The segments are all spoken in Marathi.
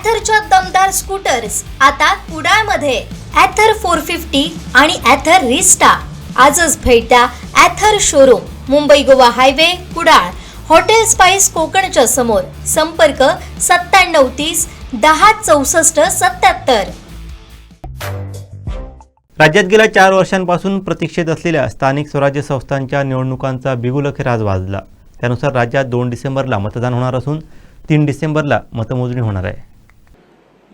ॲथरच्या दमदार स्कूटर्स आता कुडाळमध्ये. ॲथर फोर फिफ्टी आणि ॲथर रिस्टा आजच भेट द्या Ather showroom Mumbai Goa highway Kudal. Hotel spice कोकणच्या समोर. संपर्क सत्त्याण्णव तीस दहा चौसष्ट सत्याहत्तर राज्यात गेल्या चार वर्षांपासून प्रतीक्षेत असलेल्या स्थानिक स्वराज्य संस्थांच्या निवडणुकांचा बिगुल अखेर आज वाजला. त्यानुसार राज्यात दोन डिसेंबरला मतदान होणार असून तीन डिसेंबरला मतमोजणी होणार आहे.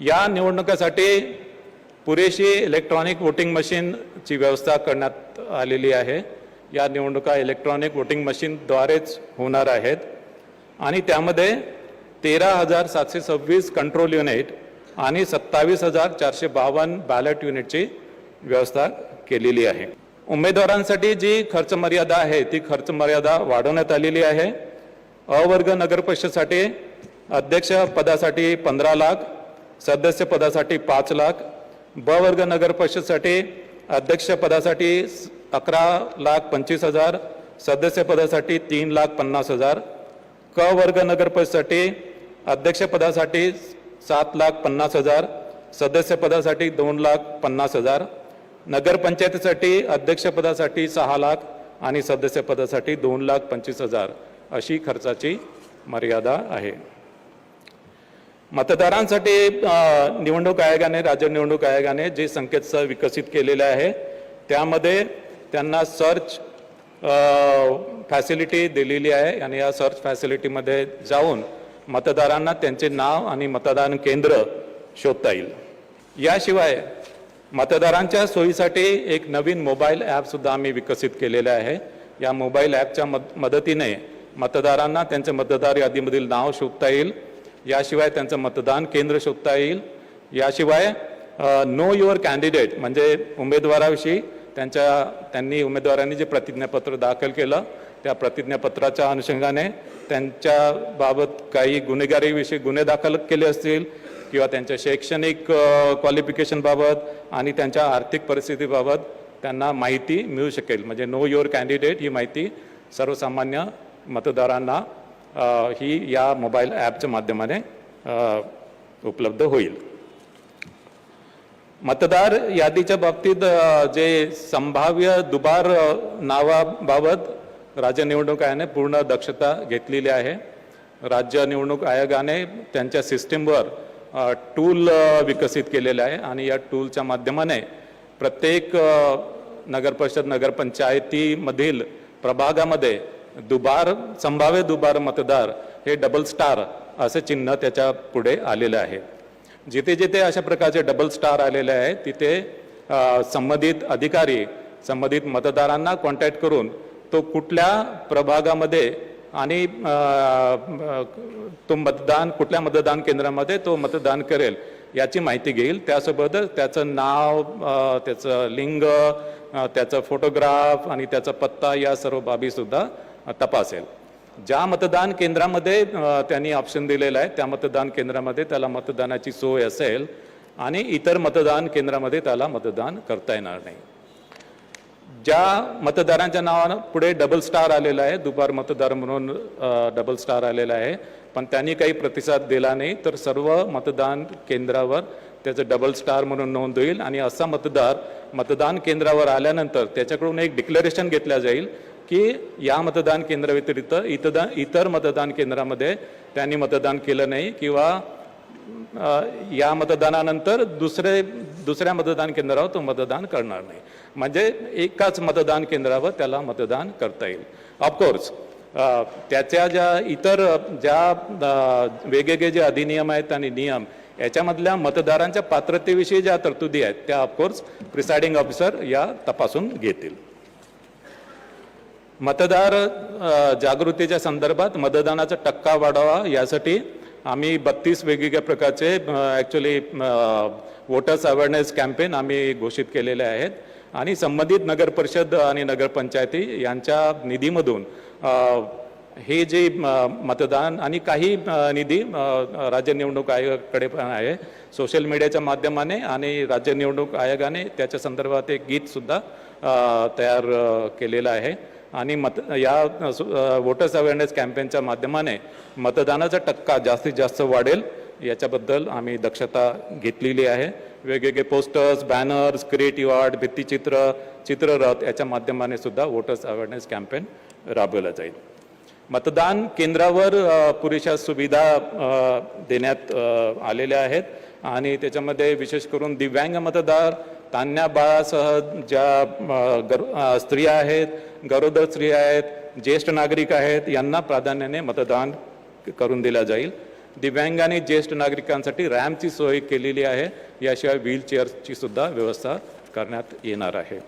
या निवडणुकीसाठी पुरेशी इलेक्ट्रॉनिक वोटिंग मशीनची व्यवस्था करण्यात आलेली आहे. या निवडणुका इलेक्ट्रॉनिक वोटिंग मशीनद्वारेच होणार आहेत. आणि त्यामध्ये तेरा हजार सातशे सव्वीस कंट्रोल युनिट आणि सत्तावीस हजार चारशे बावन्न बॅलेट युनिटची व्यवस्था केलेली आहे. उमेदवारांसाठी जी खर्च मर्यादा आहे ती खर्च मर्यादा वाढवण्यात आलेली आहे. अवर्ग नगर परिषदसाठी अध्यक्ष पदासाठी पंधरा लाख सदस्य पदासाठी पाच लाख ब वर्ग नगर परिषदसाठी अध्यक्षपदासाठी अकरा लाख पंचवीस हजार सदस्यपदासाठी तीन लाख पन्नास हजार क वर्ग नगर परिषदसाठी अध्यक्षपदासाठी सात लाख पन्नास हजार सदस्यपदासाठी दोन लाख पन्नास हजार नगरपंचायतीसाठी अध्यक्षपदासाठी सहा लाख आणि सदस्यपदासाठी दोन लाख पंचवीस हजार अशी खर्चाची मर्यादा आहे. मतदारांसाठी निवडणूक आयोगाने राज्य निवडणूक आयोगाने जे संकेतस्थळ विकसित केलेले आहे त्यामध्ये त्यांना सर्च फॅसिलिटी दिलेली आहे आणि या सर्च फॅसिलिटीमध्ये जाऊन मतदारांना त्यांचे नाव आणि मतदान केंद्र शोधता येईल. याशिवाय मतदारांच्या सोयीसाठी एक नवीन मोबाईल ॲपसुद्धा आम्ही विकसित केलेलं आहे. या मोबाईल ॲपच्या मद मदतीने मतदारांना त्यांच्या मतदार यादीमधील नाव शोधता येईल. याशिवाय त्यांचं मतदान केंद्र शोधता येईल. याशिवाय नो युअर कॅन्डिडेट म्हणजे उमेदवाराविषयी त्यांच्या त्यांनी उमेदवारांनी जे प्रतिज्ञापत्र दाखल केलं त्या प्रतिज्ञापत्राच्या अनुषंगाने त्यांच्या बाबत काही गुन्हेगारीविषयी गुन्हे दाखल केले असतील किंवा त्यांच्या शैक्षणिक क्वालिफिकेशनबाबत आणि त्यांच्या आर्थिक परिस्थितीबाबत त्यांना माहिती मिळू शकेल. म्हणजे नो युअर कॅन्डिडेट ही माहिती सर्वसामान्य मतदारांना ही या मोबाईल ॲपच्या माध्यमाने उपलब्ध होईल. मतदार यादीच्या बाबतीत जे संभाव्य दुबार नावाबाबत राज्य निवडणूक आयोगाने पूर्ण दक्षता घेतलेली आहे. राज्य निवडणूक आयोगाने त्यांच्या सिस्टीमवर टूल विकसित केलेलं आहे आणि या टूलच्या माध्यमाने प्रत्येक नगरपरिषद नगरपंचायतीमधील प्रभागामध्ये दुबार संभाव्य दुबार मतदार हे डबल स्टार असं चिन्ह त्याच्या पुढे आलेलं आहे. जिथे जिथे अशा प्रकारचे डबल स्टार आलेले आहे तिथे संबंधित अधिकारी संबंधित मतदारांना कॉन्टॅक्ट करून तो कुठल्या प्रभागामध्ये आणि तो मतदान कुठल्या मतदान केंद्रामध्ये तो मतदान करेल याची माहिती घेईल. त्यासोबतच त्याचं नाव त्याचं लिंग त्याचं फोटोग्राफ आणि त्याचा पत्ता या सर्व बाबीसुद्धा तपासेल. ज्या मतदान केंद्रामध्ये त्यांनी ऑप्शन दिलेला आहे त्या मतदान केंद्रामध्ये त्याला मतदानाची सोय असेल आणि इतर मतदान केंद्रामध्ये त्याला मतदान करता येणार नाही. ज्या मतदारांच्या नावानं पुढे डबल स्टार आलेला आहे दुपार मतदार म्हणून डबल स्टार आलेला आहे पण त्यांनी काही प्रतिसाद दिला नाही तर सर्व मतदान केंद्रावर त्याचं डबल स्टार म्हणून नोंद होईल आणि असा मतदार मतदान केंद्रावर आल्यानंतर त्याच्याकडून एक डिक्लेरेशन घेतल्या जाईल की या मतदान केंद्राव्यतिरिक्त इतदा इतर मतदान केंद्रामध्ये त्यांनी मतदान केलं नाही किंवा या मतदानानंतर दुसरे दुसऱ्या मतदान केंद्रावर तो मतदान करणार नाही. म्हणजे एकाच मतदान केंद्रावर त्याला मतदान करता येईल. ऑफकोर्स त्याच्या ज्या इतर ज्या वेगवेगळे जे अधिनियम आहेत आणि नियम याच्यामधल्या मतदारांच्या पात्रतेविषयी ज्या तरतुदी आहेत त्या ऑफकोर्स प्रिसायडिंग ऑफिसर या तपासून घेतील. मतदार जागृतीच्या संदर्भात मतदानाचा टक्का वाढावा यासाठी आम्ही बत्तीस वेगवेगळ्या प्रकारचे ॲक्च्युली वोटर्स अवेअरनेस कॅम्पेन आम्ही घोषित केलेले आहेत. आणि संबंधित नगर परिषद आणि नगरपंचायती यांच्या निधीमधून हे जे मतदान आणि काही निधी राज्य निवडणूक आयोगाकडे पण आहे. सोशल मीडियाच्या माध्यमाने आणि राज्य निवडणूक आयोगाने त्याच्या संदर्भात एक गीतसुद्धा तयार केलेलं आहे. आणि मत या वोटर्स अवेअरनेस कॅम्पेनच्या माध्यमाने मतदानाचा टक्का जास्तीत जास्त वाढेल. याच्याबद्दल आम्ही दक्षता घेतलेली आहे. वेगवेगळे पोस्टर्स बॅनर्स क्रिएटिव्ह आर्ट भित्तिचित्र चित्ररथ याच्या माध्यमाने सुद्धा वोटर्स अवेअरनेस कॅम्पेन राबवला जाईल. मतदान केंद्रावर पुरेशा सुविधा देण्यात आलेल्या आहेत. आणि त्याच्यामध्ये विशेष करून दिव्यांग मतदार तान्या बाळासह ज्या गर स्त्रिया आहेत गरोदर स्त्रिया आहेत ज्येष्ठ नागरिक आहेत यांना प्राधान्याने मतदान करून दिलं जाईल. दिव्यांगाने ज्येष्ठ नागरिकांसाठी रॅम्पची सोय केलेली आहे. याशिवाय व्हीलचेअरची सुद्धा व्यवस्था करण्यात येणार आहे.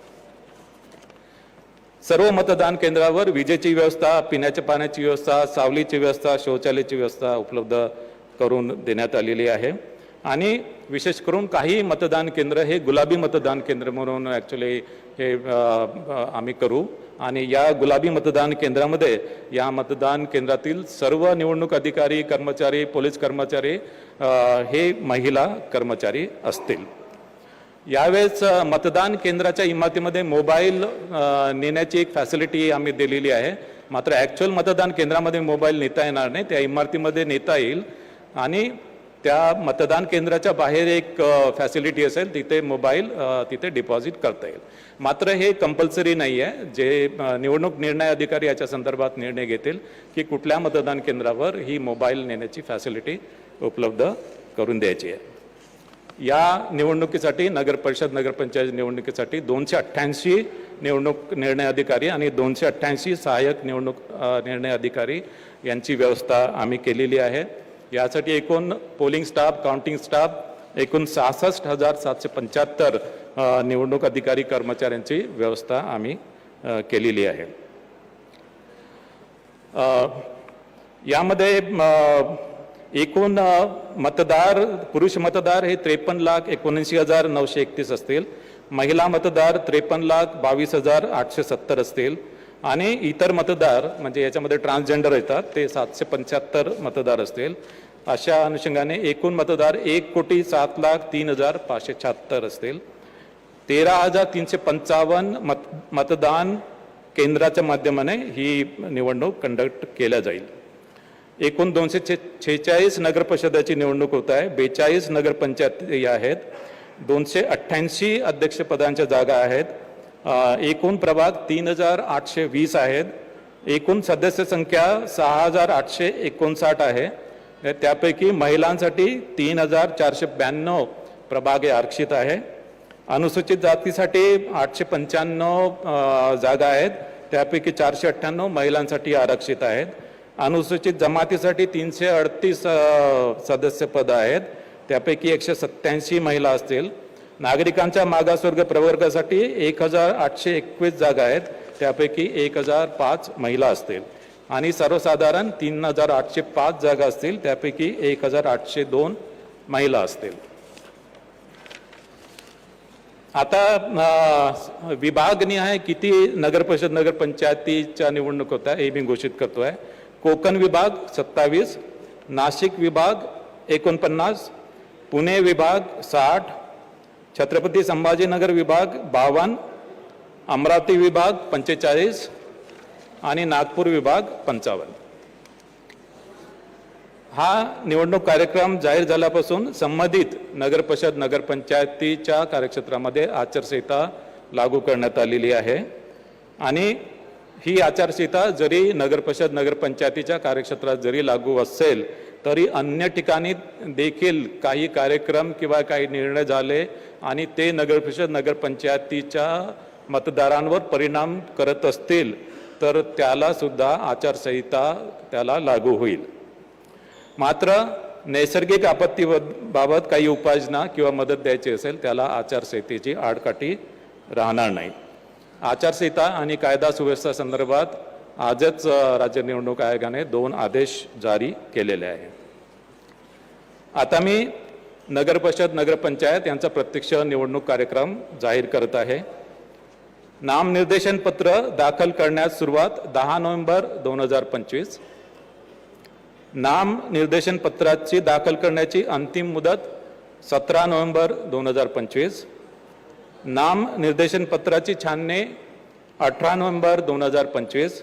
सर्व मतदान केंद्रावर विजेची व्यवस्था पिण्याच्या पाण्याची व्यवस्था सावलीची व्यवस्था शौचालयाची व्यवस्था उपलब्ध करून देण्यात आलेली आहे. आणि विशेष करून काही मतदान केंद्र हे गुलाबी मतदान केंद्र म्हणून ॲक्च्युली हे आम्ही करू. आणि या गुलाबी मतदान केंद्रामध्ये या मतदान केंद्रातील सर्व निवडणूक अधिकारी कर्मचारी पोलीस कर्मचारी हे महिला कर्मचारी असतील. यावेळेस मतदान केंद्राच्या इमारतीमध्ये मोबाईल नेण्याची एक फॅसिलिटी आम्ही दिलेली आहे. मात्र ॲक्च्युअल मतदान केंद्रामध्ये मोबाईल नेता येणार नाही. त्या इमारतीमध्ये नेता येईल. आणि त्या मतदान केंद्राच्या बाहेर एक फॅसिलिटी असेल तिथे मोबाईल तिथे डिपॉझिट करता येईल. मात्र हे कंपल्सरी नाही आहे जे निवडणूक निर्णय अधिकारी याच्या संदर्भात निर्णय घेतील की कुठल्या मतदान केंद्रावर ही मोबाईल नेण्याची फॅसिलिटी उपलब्ध करून द्यायची आहे. या निवडणुकीसाठी नगर परिषद नगरपंचायत निवडणुकीसाठी दोनशे अठ्ठ्याऐंशी निवडणूक निर्णय अधिकारी आणि दोनशे अठ्ठ्याऐंशी सहाय्यक निवडणूक निर्णय अधिकारी यांची व्यवस्था आम्ही केलेली आहे. यासाठी एकूण पोलिंग स्टाफ काउंटिंग स्टाफ एकूण सहासष्ट हजार सातशे पंच्याहत्तर निवडणूक अधिकारी कर्मचाऱ्यांची व्यवस्था आम्ही केलेली आहे. यामध्ये एकूण मतदार पुरुष मतदार हे त्रेपन्न लाख एकोणऐंशी हजार नऊशे एकतीस असतील. महिला मतदार त्रेपन्न लाख बावीस हजार आठशे सत्तर असतील. आणि इतर मतदार म्हणजे याच्यामध्ये ट्रान्सजेंडर येतात ते सातशे पंच्याहत्तर मतदार असतील. अशा अनुषंगाने एकूण मतदार एक कोटी सात लाख तीन हजार पाचशे शहात्तर असतील. तेरा हजार तीनशे पंचावन्न मत मतदान केंद्राच्या माध्यमाने ही निवडणूक कंडक्ट केल्या जाईल. एकूण दोनशे छे छेचाळीस नगरपरिषदाची निवडणूक होत आहे. बेचाळीस नगरपंचायती आहेत. दोनशे अठ्ठ्याऐंशी अध्यक्षपदांच्या जागा आहेत. एकूण प्रभाग तीन हजार आठशे वीस आहेत. एकूण सदस्य संख्या सहा हजार आठशे एकोणसाठ आहे. त्यापैकी महिलांसाठी तीन हजार चारशे ब्याण्णव प्रभाग हे आरक्षित आहे. अनुसूचित जातीसाठी आठशे पंच्याण्णव जागा आहेत. त्यापैकी चारशे अठ्ठ्याण्णव महिलांसाठी आरक्षित आहेत. अनुसूचित जमातीसाठी तीनशे अडतीस सदस्यपद आहेत. त्यापैकी एकशे सत्याऐंशी महिला असतील. नागरिकांच्या मागासवर्ग प्रवर्गासाठी एक हजार आठशे एकवीस जागा आहेत. त्यापैकी एक हजार पाच महिला असतील. आणि सर्वसाधारण तीन हजार आठशे पाच जागा असतील. त्यापैकी एक हजार आठशे दोन महिला असतील. आता अ, विभागनिहाय किती नगरपरिषद नगरपंचायतीच्या निवडणूक होत्या हे मी घोषित करतो आहे कोकण विभाग सत्तावीस नाशिक विभाग एकोणपन्नास पुणे विभाग साठ छत्रपती संभाजीनगर विभाग बावन्न अमरावती विभाग पंचेचाळीस आणि नागपूर विभाग पंचावन्न. हा निवडणूक कार्यक्रम जाहीर झाल्यापासून संबंधित नगरपरिषद नगरपंचायतीच्या कार्यक्षेत्रामध्ये आचारसंहिता लागू करण्यात आलेली आहे. आणि ही आचारसंहिता जरी नगरपरिषद नगरपंचायतीच्या कार्यक्षेत्रात जरी लागू असेल तरी अन्य ठिकाणी देखील काही कार्यक्रम किंवा काही निर्णय झाले आणि ते नगरपरिषद नगरपंचायतीच्या मतदारांवर परिणाम करत असतील तर त्याला सुद्धा आचारसंहिता त्याला लागू होईल. मात्र नैसर्गिक आपत्ती बाबत काही उपाययोजना किंवा मदत द्यायची असेल त्याला आचारसंहितेची आडकाठी राहणार नाही. आचारसंहिता आणि कायदा सुव्यवस्था संदर्भात आजच राज्य निवडणूक आयोगाने दोन आदेश जारी केलेले आहे आता मी नगरपरिषद नगरपंचायत यांचा प्रत्यक्ष निवडणूक कार्यक्रम जाहीर करत आहे. नामनिर्देशन पत्र दाखल करण्यास सुरुवात दहा नोव्हेंबर दोन हजार पंचवीस. नाम निर्देशन पत्राची दाखल करण्याची अंतिम मुदत सतरा नोव्हेंबर दोन हजार पंचवीस. नाम निर्देशन पत्राची छाननी अठरा नोव्हेंबर दोन हजार पंचवीस.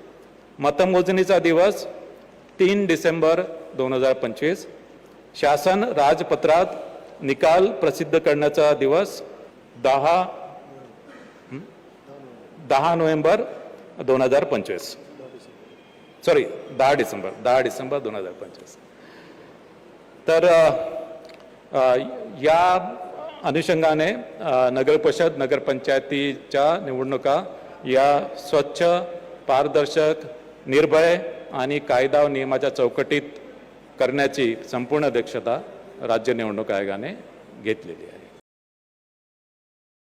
मतमोजणीचा दिवस तीन डिसेंबर दोन हजार पंचवीस. शासन राजपत्रात निकाल प्रसिद्ध करण्याचा दिवस दहा दहा नोव्हेंबर दोन हजार पंचवीस. सॉरी दहा डिसेंबर दहा डिसेंबर दोन हजार पंचवीस. तर या अनुषंगाने नगर नगरपरिषद नगरपंचायतीच्या निवडणुका या स्वच्छ पारदर्शक निर्भय आणि कायदा व नियमाच्या चौकटीत करण्याची संपूर्ण दक्षता राज्य निवडणूक आयोगाने घेतलेली आहे.